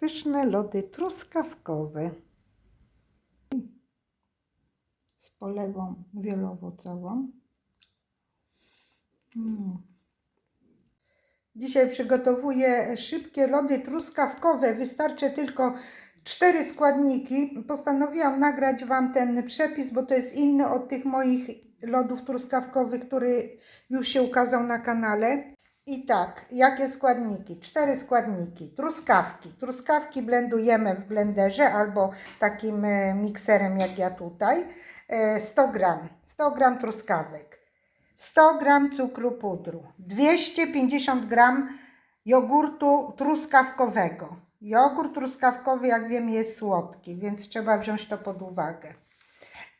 Pyszne lody truskawkowe z polewą wieloowocową. Mm. Dzisiaj przygotowuję szybkie lody truskawkowe. Wystarczy tylko cztery składniki. Postanowiłam nagrać Wam ten przepis, bo to jest inny od tych moich lodów truskawkowych, który już się ukazał na kanale. I tak, jakie składniki? Cztery składniki. Truskawki. Truskawki blendujemy w blenderze albo takim e, mikserem jak ja tutaj. E, 100 gram. 100 gram truskawek. 100 gram cukru pudru. 250 gram jogurtu truskawkowego. Jogurt truskawkowy, jak wiem, jest słodki, więc trzeba wziąć to pod uwagę.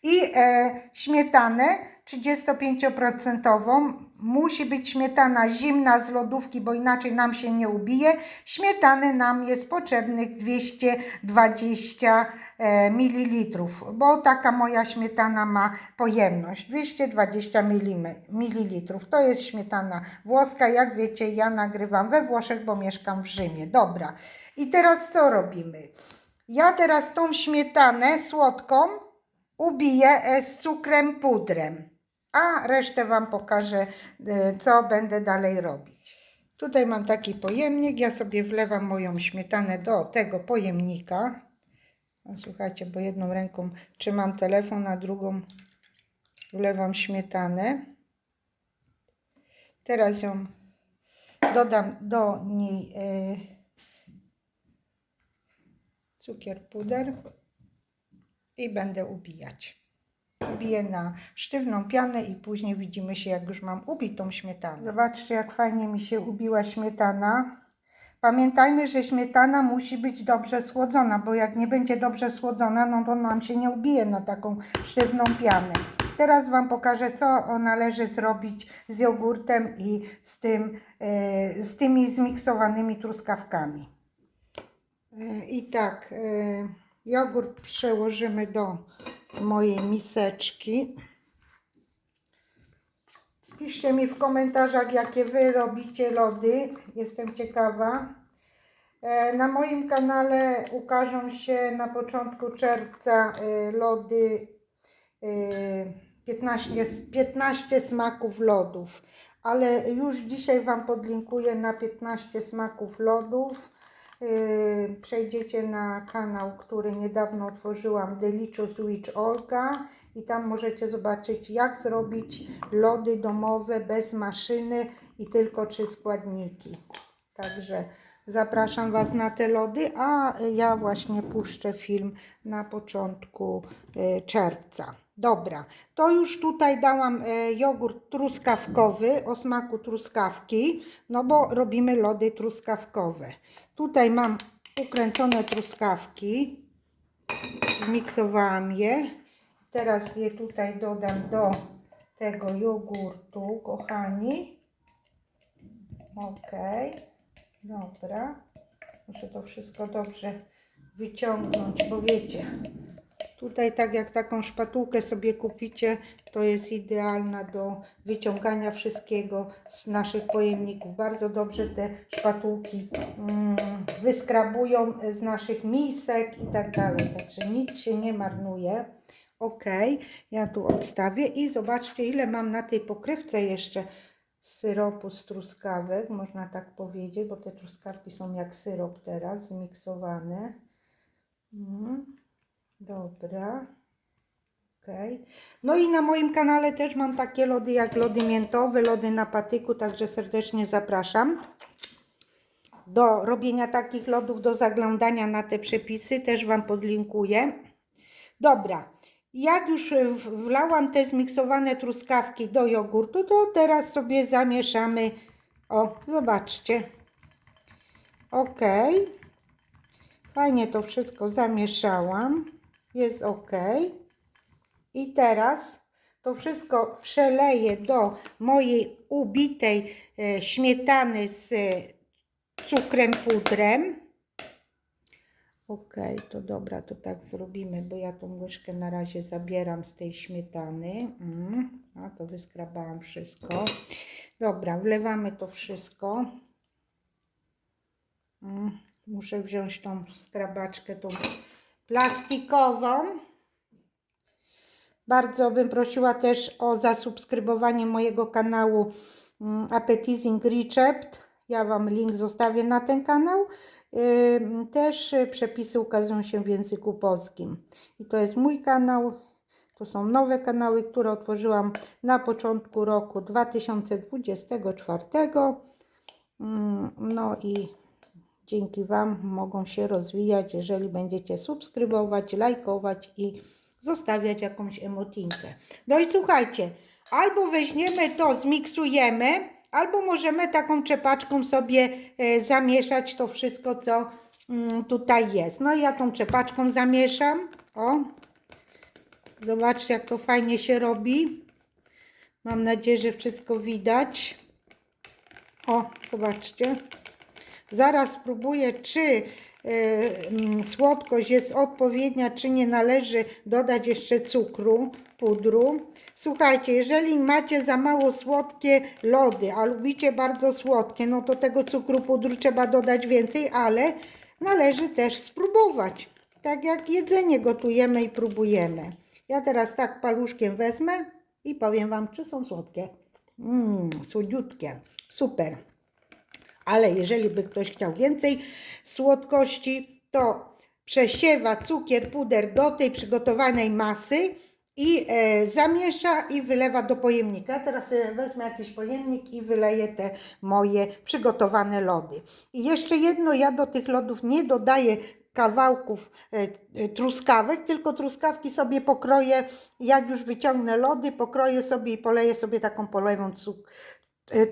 I e, śmietanę 35%. Musi być śmietana zimna z lodówki, bo inaczej nam się nie ubije. Śmietany nam jest potrzebnych 220 e, ml, bo taka moja śmietana ma pojemność 220 ml. To jest śmietana włoska. Jak wiecie, ja nagrywam we Włoszech, bo mieszkam w Rzymie. Dobra. I teraz co robimy? Ja teraz tą śmietanę słodką ubiję e, z cukrem pudrem, a resztę Wam pokażę, e, co będę dalej robić. Tutaj mam taki pojemnik, ja sobie wlewam moją śmietanę do tego pojemnika. Słuchajcie, bo jedną ręką trzymam telefon, a drugą wlewam śmietanę. Teraz ją dodam do niej e, cukier puder i będę ubijać. Ubiję na sztywną pianę i później widzimy się, jak już mam ubitą śmietanę. Zobaczcie, jak fajnie mi się ubiła śmietana. Pamiętajmy, że śmietana musi być dobrze słodzona, bo jak nie będzie dobrze słodzona, no to nam się nie ubije na taką sztywną pianę. Teraz Wam pokażę, co należy zrobić z jogurtem i z, tym, e, z tymi zmiksowanymi truskawkami. E, I tak, e, jogurt przełożymy do mojej miseczki. Piszcie mi w komentarzach, jakie Wy robicie lody. Jestem ciekawa. E, Na moim kanale ukażą się na początku czerwca e, lody e, 15, 15 smaków lodów. Ale już dzisiaj Wam podlinkuję na 15 smaków lodów. Yy, przejdziecie na kanał, który niedawno otworzyłam, Delicious Witch Olga i tam możecie zobaczyć, jak zrobić lody domowe bez maszyny i tylko trzy składniki. Także zapraszam Was na te lody, a ja właśnie puszczę film na początku yy, czerwca. Dobra, to już tutaj dałam e, jogurt truskawkowy o smaku truskawki, no bo robimy lody truskawkowe. Tutaj mam ukręcone truskawki, zmiksowałam je. Teraz je tutaj dodam do tego jogurtu, kochani. Ok, dobra. Muszę to wszystko dobrze wyciągnąć, bo wiecie, Tutaj tak jak taką szpatułkę sobie kupicie, to jest idealna do wyciągania wszystkiego z naszych pojemników. Bardzo dobrze te szpatułki mm, wyskrabują z naszych misek i tak dalej. Także nic się nie marnuje. Ok, ja tu odstawię i zobaczcie ile mam na tej pokrywce jeszcze syropu z truskawek, można tak powiedzieć, bo te truskawki są jak syrop teraz, zmiksowane. Mm. Dobra. Okej. No i na moim kanale też mam takie lody jak lody miętowe, lody na patyku, także serdecznie zapraszam do robienia takich lodów, do zaglądania na te przepisy, też Wam podlinkuję. Dobra, jak już wlałam te zmiksowane truskawki do jogurtu, to teraz sobie zamieszamy. O, zobaczcie. Ok. Fajnie to wszystko zamieszałam. Jest ok. I teraz to wszystko przeleję do mojej ubitej e, śmietany z e, cukrem pudrem. Ok, to dobra, to tak zrobimy, bo ja tą łyżkę na razie zabieram z tej śmietany. Mm, a to wyskrabałam wszystko. Dobra, wlewamy to wszystko. Mm, Muszę wziąć tą skrabaczkę, tą plastikową. Bardzo bym prosiła też o zasubskrybowanie mojego kanału mm, Appetizing Recept. Ja Wam link zostawię na ten kanał. Też przepisy ukazują się w języku polskim. I to jest mój kanał. To są nowe kanały, które otworzyłam na początku roku 2024. Mm, No i dzięki Wam mogą się rozwijać, jeżeli będziecie subskrybować, lajkować i zostawiać jakąś emotinkę. No i słuchajcie, albo weźmiemy to, zmiksujemy, albo możemy taką czepaczką sobie e, zamieszać to wszystko, co mm, tutaj jest. No i ja tą czepaczką zamieszam. O, zobaczcie, jak to fajnie się robi. Mam nadzieję, że wszystko widać. O, zobaczcie. Zaraz spróbuję, czy y, mm, słodkość jest odpowiednia, czy nie należy dodać jeszcze cukru, pudru. Słuchajcie, jeżeli macie za mało słodkie lody, a lubicie bardzo słodkie, no to tego cukru, pudru trzeba dodać więcej, ale należy też spróbować. Tak jak jedzenie gotujemy i próbujemy. Ja teraz tak paluszkiem wezmę i powiem Wam, czy są słodkie. Mmm, słodziutkie. Super ale jeżeli by ktoś chciał więcej słodkości, to przesiewa cukier, puder do tej przygotowanej masy i e, zamiesza i wylewa do pojemnika. Teraz e, wezmę jakiś pojemnik i wyleję te moje przygotowane lody. I jeszcze jedno, ja do tych lodów nie dodaję kawałków e, e, truskawek, tylko truskawki sobie pokroję, jak już wyciągnę lody, pokroję sobie i poleję sobie taką polewą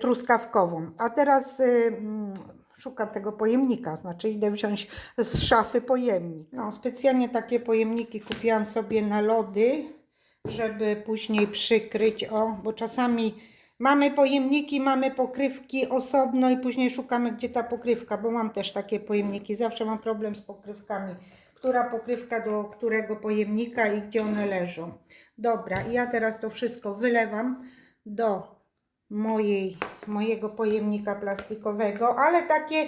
truskawkową. A teraz y, mm, szukam tego pojemnika, znaczy idę wziąć z szafy pojemnik. No, specjalnie takie pojemniki kupiłam sobie na lody, żeby później przykryć, o, bo czasami mamy pojemniki, mamy pokrywki osobno i później szukamy, gdzie ta pokrywka, bo mam też takie pojemniki, zawsze mam problem z pokrywkami. Która pokrywka do którego pojemnika i gdzie one leżą. Dobra, i ja teraz to wszystko wylewam do mojej, mojego pojemnika plastikowego, ale takie,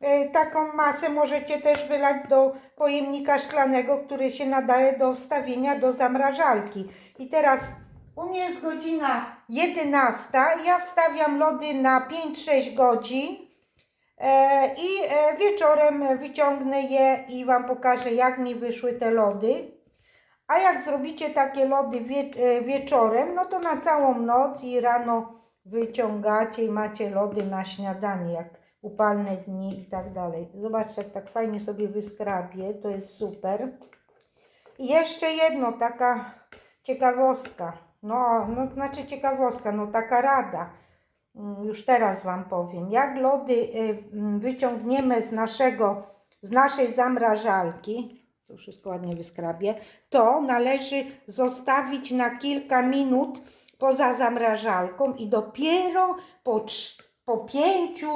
e, taką masę możecie też wylać do pojemnika szklanego, który się nadaje do wstawienia do zamrażalki. I teraz u mnie jest godzina 11, ja wstawiam lody na 5-6 godzin e, i e, wieczorem wyciągnę je i Wam pokażę jak mi wyszły te lody. A jak zrobicie takie lody wie, wieczorem, no to na całą noc i rano wyciągacie i macie lody na śniadanie, jak upalne dni i tak dalej. Zobaczcie, jak tak fajnie sobie wyskrabie, to jest super. I jeszcze jedno, taka ciekawostka. No, no znaczy ciekawostka, no taka rada. Mm, Już teraz Wam powiem. Jak lody y, mm, wyciągniemy z naszego, z naszej zamrażalki, to wszystko ładnie wyskrabię, to należy zostawić na kilka minut poza zamrażalką i dopiero po, po pięciu,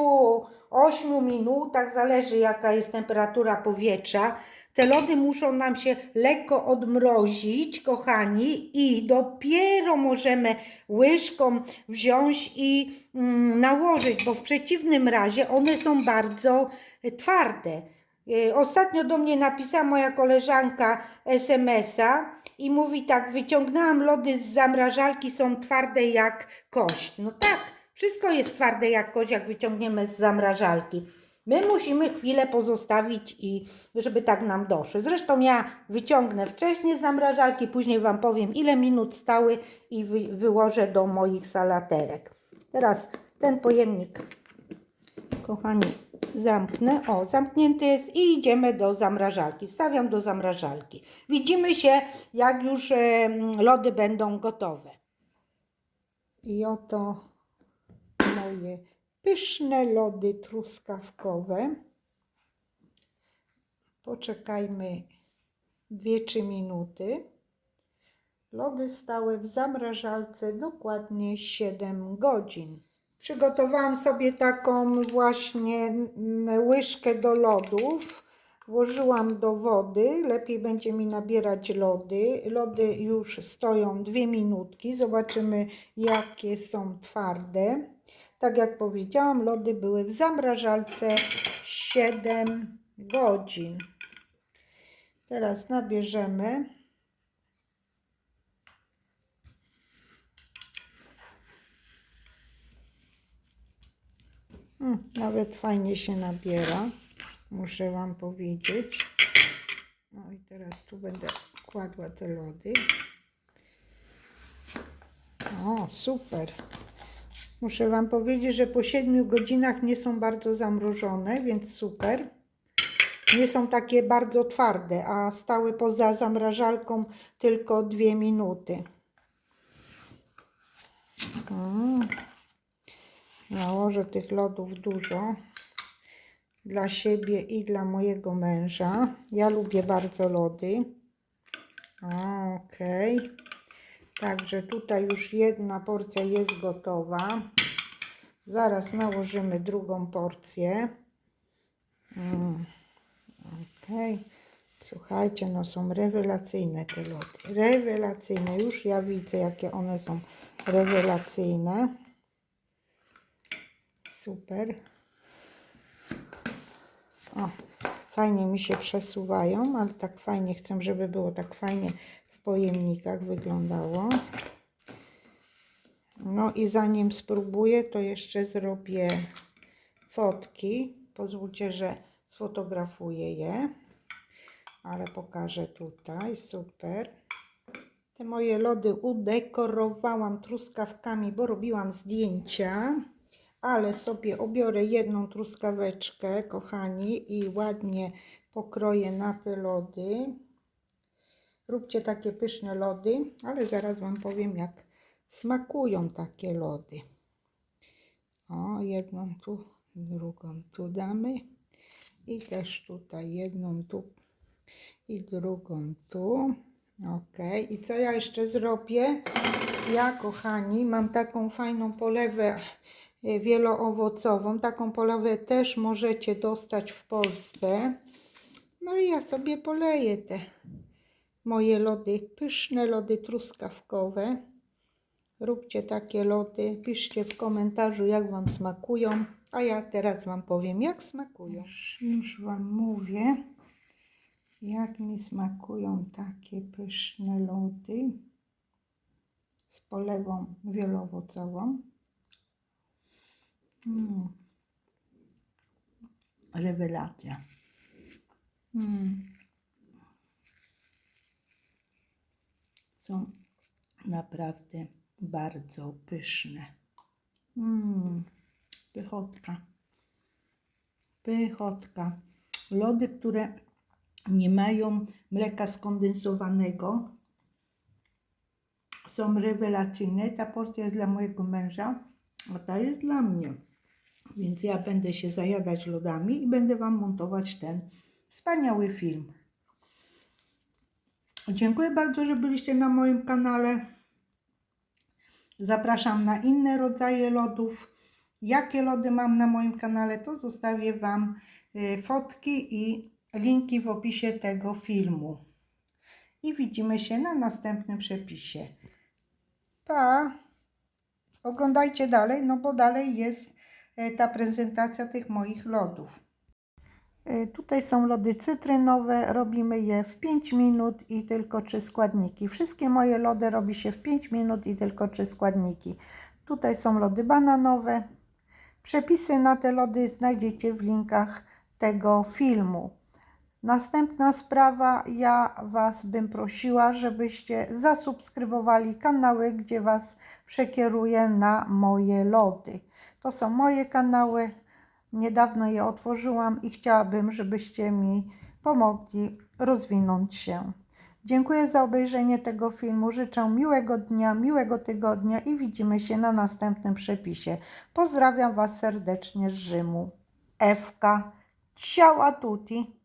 ośmiu minutach, zależy jaka jest temperatura powietrza, te lody muszą nam się lekko odmrozić, kochani, i dopiero możemy łyżką wziąć i mm, nałożyć, bo w przeciwnym razie one są bardzo twarde. E, Ostatnio do mnie napisała moja koleżanka SMS-a i mówi tak, wyciągnęłam lody z zamrażalki, są twarde jak kość. No tak, wszystko jest twarde jak kość, jak wyciągniemy z zamrażalki. My musimy chwilę pozostawić i żeby tak nam doszły. Zresztą ja wyciągnę wcześniej z zamrażalki, później Wam powiem ile minut stały i wy, wyłożę do moich salaterek. Teraz ten pojemnik kochani, zamknę. O, zamknięty jest i idziemy do zamrażalki. Wstawiam do zamrażalki. Widzimy się, jak już lody będą gotowe. I oto moje pyszne lody truskawkowe. Poczekajmy 2-3 minuty. Lody stały w zamrażalce dokładnie 7 godzin. Przygotowałam sobie taką właśnie łyżkę do lodów. Włożyłam do wody, lepiej będzie mi nabierać lody. Lody już stoją dwie minutki. Zobaczymy, jakie są twarde. Tak jak powiedziałam, lody były w zamrażalce 7 godzin. Teraz nabierzemy. Mm, nawet fajnie się nabiera, muszę Wam powiedzieć. No i teraz tu będę kładła te lody. O, super. Muszę Wam powiedzieć, że po 7 godzinach nie są bardzo zamrożone, więc super. Nie są takie bardzo twarde, a stały poza zamrażalką tylko 2 minuty. Mm. Nałożę tych lodów dużo dla siebie i dla mojego męża. Ja lubię bardzo lody. Okej. Także tutaj już jedna porcja jest gotowa. Zaraz nałożymy drugą porcję. Mm. Okej. Słuchajcie, no są rewelacyjne te lody. Rewelacyjne. Już ja widzę, jakie one są rewelacyjne. Super. O, fajnie mi się przesuwają, ale tak fajnie chcę, żeby było tak fajnie w pojemnikach wyglądało. No i zanim spróbuję, to jeszcze zrobię fotki. Pozwólcie, że sfotografuję je, ale pokażę tutaj. Super. Te moje lody udekorowałam truskawkami, bo robiłam zdjęcia ale sobie obiorę jedną truskaweczkę, kochani, i ładnie pokroję na te lody. Róbcie takie pyszne lody, ale zaraz Wam powiem, jak smakują takie lody. O, jedną tu, drugą tu damy. I też tutaj jedną tu i drugą tu. Ok, i co ja jeszcze zrobię? Ja, kochani, mam taką fajną polewę wieloowocową. Taką polewę też możecie dostać w Polsce. No i ja sobie poleję te moje lody, pyszne lody truskawkowe. Róbcie takie lody, piszcie w komentarzu jak Wam smakują, a ja teraz Wam powiem jak smakują. Już, już Wam mówię, jak mi smakują takie pyszne lody z polewą wieloowocową. Mm. Rewelacja. Mm. Są naprawdę bardzo pyszne. Mm. Pychotka. Pychotka. Lody, które nie mają mleka skondensowanego, są rewelacyjne. Ta porcja jest dla mojego męża, a ta jest dla mnie. Więc ja będę się zajadać lodami i będę Wam montować ten wspaniały film. Dziękuję bardzo, że byliście na moim kanale. Zapraszam na inne rodzaje lodów. Jakie lody mam na moim kanale, to zostawię Wam y, fotki i linki w opisie tego filmu. I widzimy się na następnym przepisie. Pa! Oglądajcie dalej, no bo dalej jest ta prezentacja tych moich lodów. E, tutaj są lody cytrynowe, robimy je w 5 minut i tylko 3 składniki. Wszystkie moje lody robi się w 5 minut i tylko 3 składniki. Tutaj są lody bananowe. Przepisy na te lody znajdziecie w linkach tego filmu. Następna sprawa, ja Was bym prosiła, żebyście zasubskrybowali kanały, gdzie Was przekieruję na moje lody. To są moje kanały. Niedawno je otworzyłam i chciałabym, żebyście mi pomogli rozwinąć się. Dziękuję za obejrzenie tego filmu. Życzę miłego dnia, miłego tygodnia i widzimy się na następnym przepisie. Pozdrawiam Was serdecznie z Rzymu. Ewka. Ciao a tutti.